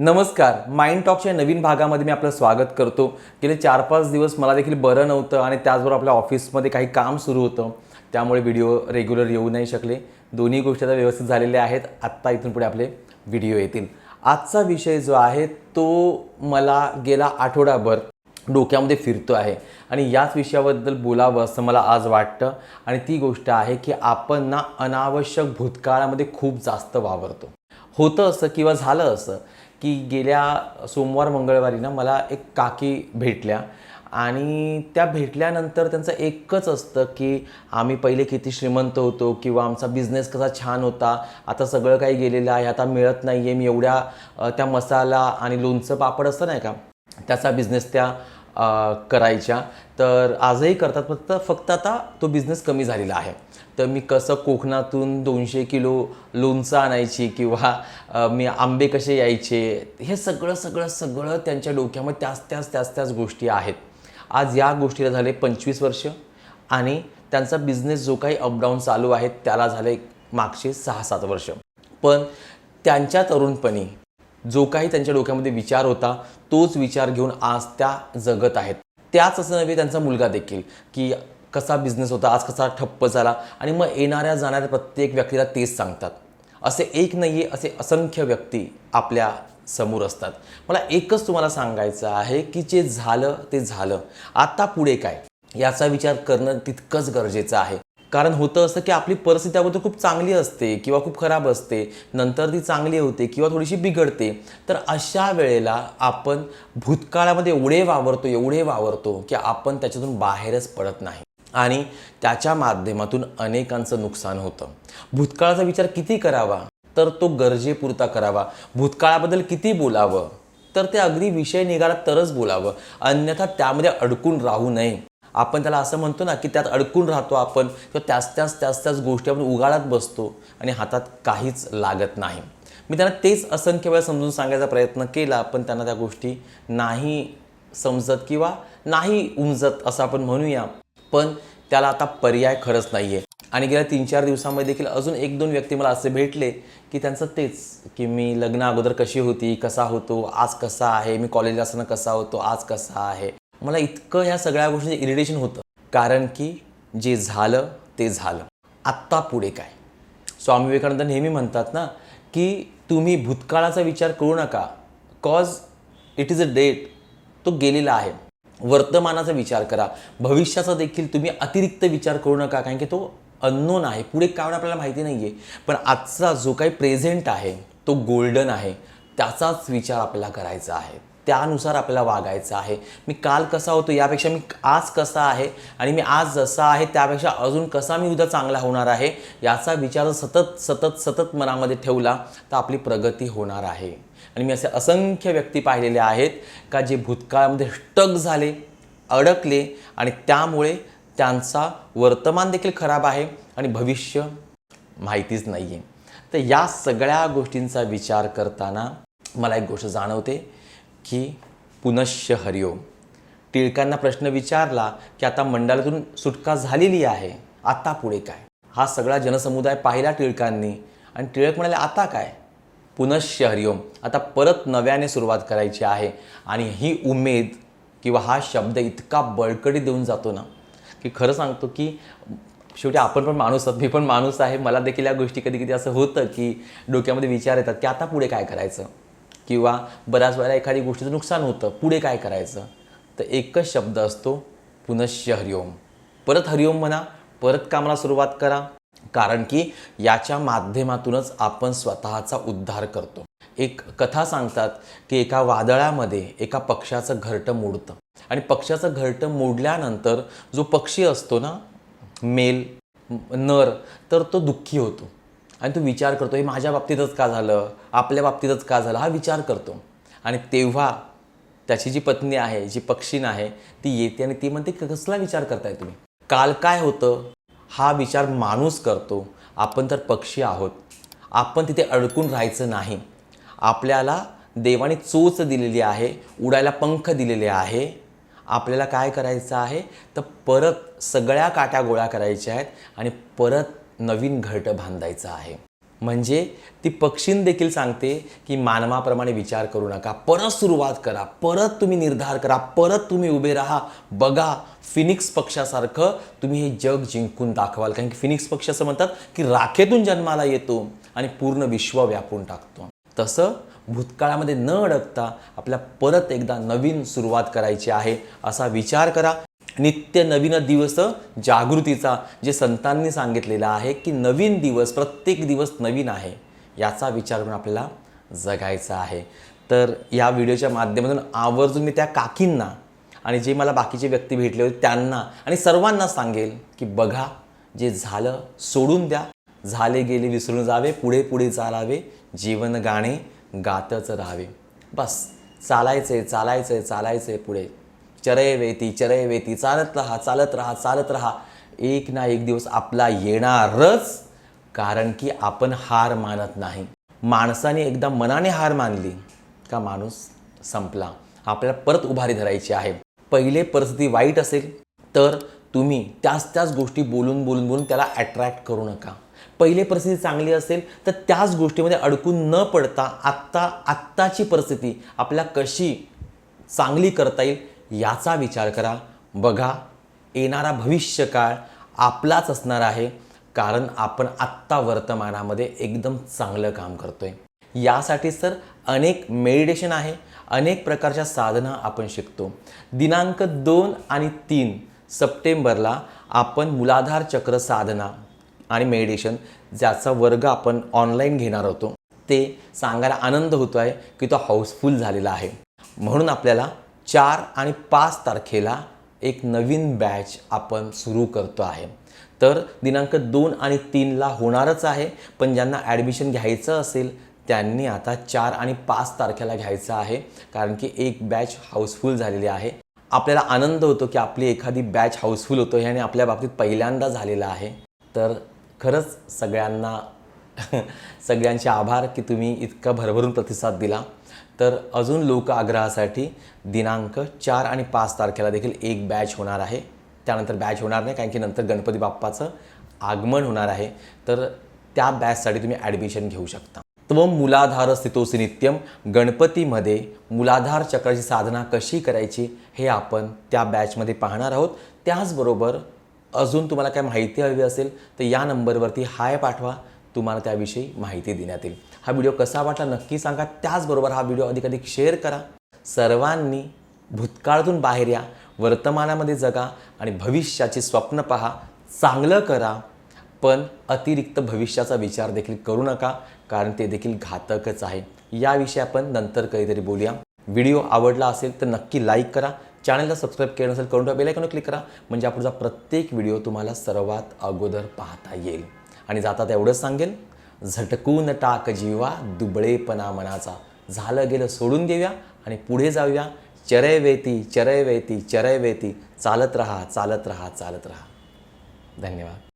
नमस्कार. माइंड टॉकच्या नवीन भागामध्ये मी आपलं स्वागत करतो. गेले चार पाच दिवस मला देखील बरं नव्हतं आणि त्याचबरोबर आपल्या ऑफिसमध्ये काही काम सुरू होतं. त्यामुळे व्हिडिओ रेग्युलर येऊ नाही शकले. दोन्ही गोष्टी आता व्यवस्थित झालेल्या आहेत. आत्ता इथून पुढे आपले व्हिडिओ येतील. आजचा विषय जो आहे तो मला गेला आठवडाभर डोक्यामध्ये फिरतो आहे. आणि याच विषयाबद्दल बोलावं असं मला आज वाटतं. आणि ती गोष्ट आहे की आपण ना अनावश्यक भूतकाळामध्ये खूप जास्त वावरतो. होतं असं किंवा झालं असं की गेल्या सोमवार मंगळवारी ना मला एक काकी भेटल्या. आणि त्या भेटल्यानंतर त्यांचं एकच असतं की आम्ही पहिले किती श्रीमंत होतो किंवा आमचा बिझनेस कसा छान होता आता सगळं काही गेलेलं आहे आता मिळत नाही आहे मी एवढ्या त्या मसाला आणि लोणचं पापड असतं नाही का त्याचा बिझनेस त्या करायच्या. तर आजही करतात फक्त फक्त आता तो बिझनेस कमी झालेला आहे. तर मी कसं कोकणातून दोनशे किलो लोणचं आणायची किंवा मी आंबे कसे यायचे हे सगळं सगळं सगळं त्यांच्या डोक्यामध्ये त्याच त्याच त्याच त्याच गोष्टी आहेत. आज या गोष्टीला झाले पंचवीस वर्ष आणि त्यांचा बिझनेस जो काही अपडाऊन चालू आहे त्याला झाले मागचे सहा सात वर्ष. पण त्यांच्या तरुणपणी जो काही त्यांच्या डोक्यामध्ये विचार होता तोच विचार घेऊन आज त्या जगत आहेत. त्याच असं नव्हे त्यांचा मुलगा देखील की कसा बिझनेस होता आज कसा ठप्प झाला आणि मग येणाऱ्या जाणाऱ्या प्रत्येक व्यक्तीला तेच सांगतात. असे एक नाही आहे असे असंख्य व्यक्ती आपल्यासमोर असतात. मला एकच तुम्हाला सांगायचं आहे की जे झालं ते झालं. आता पुढे काय? याचा विचार करणं तितकंच गरजेचं आहे. कारण होतं असं की आपली परिस्थिती अगोदर खूप चांगली असते किंवा खूप खराब असते नंतर ती चांगली होते किंवा थोडीशी बिघडते. तर अशा वेळेला आपण भूतकाळामध्ये एवढे वावरतो एवढे वावरतो की आपण त्याच्यातून बाहेरच पडत नाही. आणि त्याच्या माध्यमातून अनेकांचं नुकसान होतं. भूतकाळाचा विचार किती करावा? तर तो गरजेपुरता करावा. भूतकाळाबद्दल किती बोलावं? तर ते अगदी विषय निघाला तरच बोलावं. अन्यथा त्यामध्ये अडकून राहू नये. आपण त्याला असं म्हणतो ना की त्यात अडकून राहतो आपण किंवा त्याच त्याच त्याच त्याच गोष्टी आपण उगाळत बसतो आणि हातात काहीच लागत नाही. मी त्यांना तेच असंख्य वेळा समजून सांगायचा प्रयत्न केला पण त्यांना त्या गोष्टी नाही समजत किंवा नाही उमजत असं आपण म्हणूया. पण त्याला आता पर्याय खरंच नाही आहे आणि गेल्या तीन चार दिवसामध्ये देखील अजून एक दोन व्यक्ती मला असे भेटले की त्यांचं तेच की मी लग्न अगोदर कशी होती कसा होतो आज कसा आहे मी कॉलेजला असताना कसा होतो आज कसा आहे. मला इतकं ह्या सगळ्या गोष्टीचं इरिटेशन होतं. कारण की जे झालं ते झालं. आत्ता पुढे काय? स्वामी विवेकानंद नेहमी म्हणतात ना की तुम्ही भूतकाळाचा विचार करू नका. Cause it is a date तो गेलेला आहे. वर्तमानाचा विचार करा. भविष्याचा देखील तुम्ही अतिरिक्त विचार करू नका. कारण की तो अननोन आहे. पुढे काय होणार आपल्याला माहिती नाही आहे पण आजचा जो काही प्रेझेंट आहे तो गोल्डन आहे. त्याचाच विचार आपल्याला करायचा आहे. त्यानुसार आपल्याला वागायचं आहे. मी काल कसा होतो यापेक्षा मी आज कसा आहे आणि मी आज जसा आहे त्यापेक्षा अजून कसा मी उद्या चांगला होणार आहे याचा विचार सतत सतत सतत मनामध्ये ठेवला तर आपली प्रगती होणार आहे. आणि मी असे असंख्य व्यक्ती पाहिलेले आहेत का जे भूतकाळामध्ये स्टक झाले अडकले आणि त्यामुळे त्यांचा वर्तमान देखील खराब आहे आणि भविष्य माहितीच नाही आहे तर या सगळ्या गोष्टींचा विचार करताना मला एक गोष्ट जाणवते. की पुनश्य हरिओम. टिळकांना प्रश्न विचारला की आता मंडळातून सुटका झालेली आहे आता पुढे काय? हा सगळा जनसमुदाय पाहिला टिळकांनी आणि टिळक म्हणाले आता काय? पुनश्य हरिओम. आता परत नव्याने सुरुवात करायची आहे आणि ही उमेद किंवा हा शब्द इतका बळकटी देऊन जातो ना की खरं सांगतो की शेवटी आपण पण माणूस आहोत मी पण माणूस आहे. मला देखील या गोष्टी कधी कधी असं होतं की डोक्यामध्ये विचार येतात की आता पुढे काय करायचं? किंवा बऱ्याच वेळेला एखादी गोष्टीचं नुकसान होतं पुढे काय करायचं? तर एकच शब्द असतो पुनश्य हरिओम. परत हरिओम म्हणा परत कामाला सुरुवात करा. कारण की याच्या माध्यमातूनच आपण स्वतःचा उद्धार करतो. एक कथा सांगतात की एका वादळामध्ये एका पक्षाचं घरटं मोडतं. आणि पक्षाचं घरटं मोडल्यानंतर जो पक्षी असतो ना मेल नर तर तो दुःखी होतो. आणि तो विचार करतो हे माझ्या बाबतीतच का झालं? आपल्या बाबतीतच का झालं? हा विचार करतो. आणि तेव्हा त्याची जी पत्नी आहे जी पक्षीण आहे ती येते आणि ती म्हणते कसला विचार करताय तुम्ही? काल काय होतं? हा विचार माणूस करतो. आपण तर पक्षी आहोत. आपण तिथे अडकून राहायचं नाही. आपल्याला देवाने चोच दिलेली आहे उडायला पंख दिलेले आहे. आपल्याला काय करायचं आहे? तर परत सगळ्या काट्या गोळा करायच्या आहेत आणि परत नवीन घरटं बांधायचं आहे. म्हणजे ती पक्षीन देखील सांगते की मानवाप्रमाणे विचार करू नका. परत सुरुवात करा. परत तुम्ही निर्धार करा. परत तुम्ही उभे राहा. बघा फिनिक्स पक्षासारखं तुम्ही हे जग जिंकून दाखवाल. कारण की फिनिक्स पक्ष असं म्हणतात की राखेतून जन्माला येतो आणि पूर्ण विश्व व्यापून टाकतो. तसं भूतकाळामध्ये न अडकता आपल्या परत एकदा नवीन सुरुवात करायची आहे असा विचार करा. नित्य नवीन दिवस जागृतीचा जे संतांनी सांगितलेला आहे की नवीन दिवस प्रत्येक दिवस नवीन आहे याचा विचार करून आपल्याला जगायचा आहे. तर या व्हिडिओच्या माध्यमातून आवर्जून मी त्या काकींना आणि जे मला बाकीचे व्यक्ती भेटले होते त्यांना आणि सर्वांना सांगेल की बघा जे झालं सोडून द्या. झाले गेले विसरून जावे पुढे पुढे चालावे जीवन गाणे गातच राहावे. बस चालायचं आहे चालायचं आहे चालायचं आहे पुढे. चरय वेती चरय वेती चालत राहा चालत राहा चालत राहा. एक ना एक दिवस आपला येणारच कारण की आपण हार मानत नाही. माणसाने एकदा मनाने हार मानली का माणूस संपला. आपल्याला परत उभारी धरायची आहे. पहिले परिस्थिती वाईट असेल तर तुम्ही त्याच त्याच गोष्टी बोलून बोलून बोलून त्याला अट्रॅक्ट करू नका. पहिले परिस्थिती चांगली असेल तर त्याच गोष्टीमध्ये अडकून न पडता आत्ता आत्ताची परिस्थिती आपल्या कशी चांगली करता येईल याचा विचार करा. बघा येणारा भविष्यकाळ आपलाच असणार आहे कारण आपण आत्ता वर्तमानामध्ये एकदम चांगलं काम करतो आहे यासाठी सर अनेक मेडिटेशन आहे अनेक प्रकारच्या साधना आपण शिकतो. दिनांक दोन आणि तीन सप्टेंबरला आपण मुलाधार चक्र साधना आणि मेडिटेशन ज्याचा वर्ग आपण ऑनलाईन घेणार होतो. ते सांगायला आनंद होतो आहे की तो हाऊसफुल झालेला आहे. म्हणून आपल्याला चार आणि पाच तारखेला एक नवीन बॅच आपण सुरू करतो आहे. तर दिनांक दोन आणि तीनला होणारच आहे पण ज्यांना ॲडमिशन घ्यायचं असेल त्यांनी आता चार आणि पाच तारखेला घ्यायचं आहे कारण की एक बॅच हाऊसफुल झालेली आहे. आपल्याला आनंद होतो की आपली एखादी बॅच हाऊसफुल होतो ह्याने आपल्या बाबतीत पहिल्यांदा झालेला आहे. तर खरंच सगळ्यांना सगळ्यांचे आभार की तुम्ही इतका भरभरून प्रतिसाद दिला. तर अजून लोक आग्रहासाठी दिनांक चार आणि पाच तारखेला देखील एक बॅच होणार आहे. त्यानंतर बॅच होणार नाही कारण की नंतर गणपती बाप्पाचं आगमन होणार आहे. तर त्या बॅचसाठी तुम्ही ॲडमिशन घेऊ शकता. त्वम मुलाधार स्थितोसी नित्यम गणपतीमध्ये मुलाधार चक्राची साधना कशी करायची हे आपण त्या बॅचमध्ये पाहणार आहोत. त्याचबरोबर अजून तुम्हाला काय माहिती हवी असेल तर या नंबरवरती हाय पाठवा. तुम्हाला त्याविषयी माहिती देण्यात येईल. हा व्हिडिओ कसा वाटला नक्की सांगा. त्याचबरोबर हा व्हिडिओ अधिकाधिक शेअर करा. सर्वांनी भूतकाळातून बाहेर या वर्तमानामध्ये जगा आणि भविष्याचे स्वप्न पहा. चांगलं करा पण अतिरिक्त भविष्याचा विचार देखील करू नका कारण ते देखील घातकच आहे. याविषयी आपण नंतर कधीतरी बोलूया. व्हिडिओ आवडला असेल तर नक्की लाईक करा. चॅनलला सबस्क्राईब केलं नसेल करून बेल क्लिक करा. म्हणजे पुढचा प्रत्येक व्हिडिओ तुम्हाला सर्वात अगोदर पाहता येईल. आणि जातात एवढंच सांगेल. झटकून टाक जीवा दुबळेपणा मनाचा. झालं गेलं सोडून देऊया आणि पुढे जाऊया. चरय वेती चरय वेती चरय वेती. चालत राहा चालत राहा चालत राहा. धन्यवाद.